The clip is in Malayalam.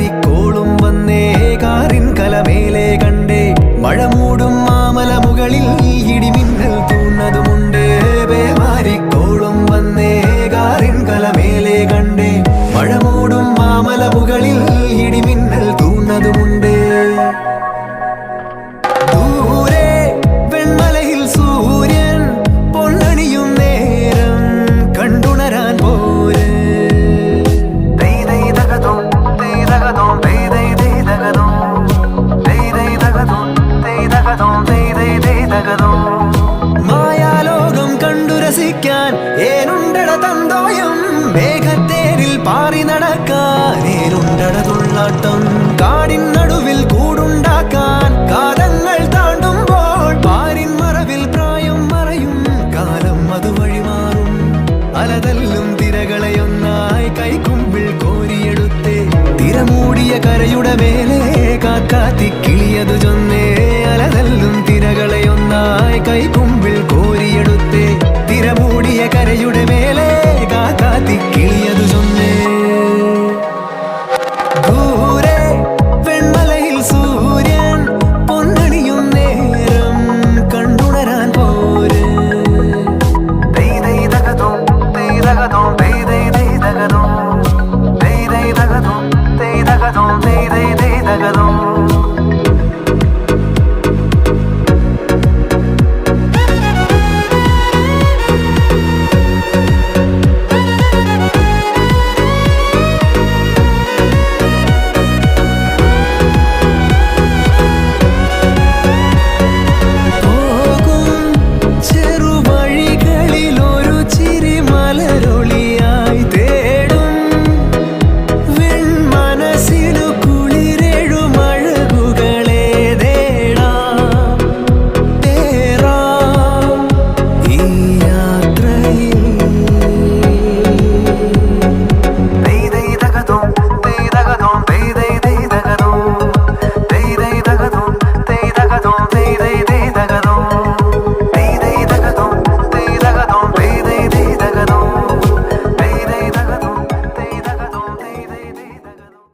കാറിക്കോളും വന്നേ കാറിൻ കലമേലേ മേഘത്തേരിൽ പാറി നടക്കാനേരുണ്ടടതുള്ളാട്ടം കാടിൻ നടുവിൽ കൂടുണ്ടാക്കാൻ കാലങ്ങൾ താണ്ടുമ്പോൾ പാരിൻ മറവിൽ പ്രായം മറയും. കാലം അതുവഴി മാറും. അലതല്ലും തിരകളെയൊന്നായി കൈകുമ്പിൾ കോരിയെടുത്തേ. തിരമൂടിയ കരയുടെ മേലെ കാക്കാത്തി കിളിയതു ചൊന്നേ. അലതല്ലും തിരകളെയൊന്നായി കൈക്കും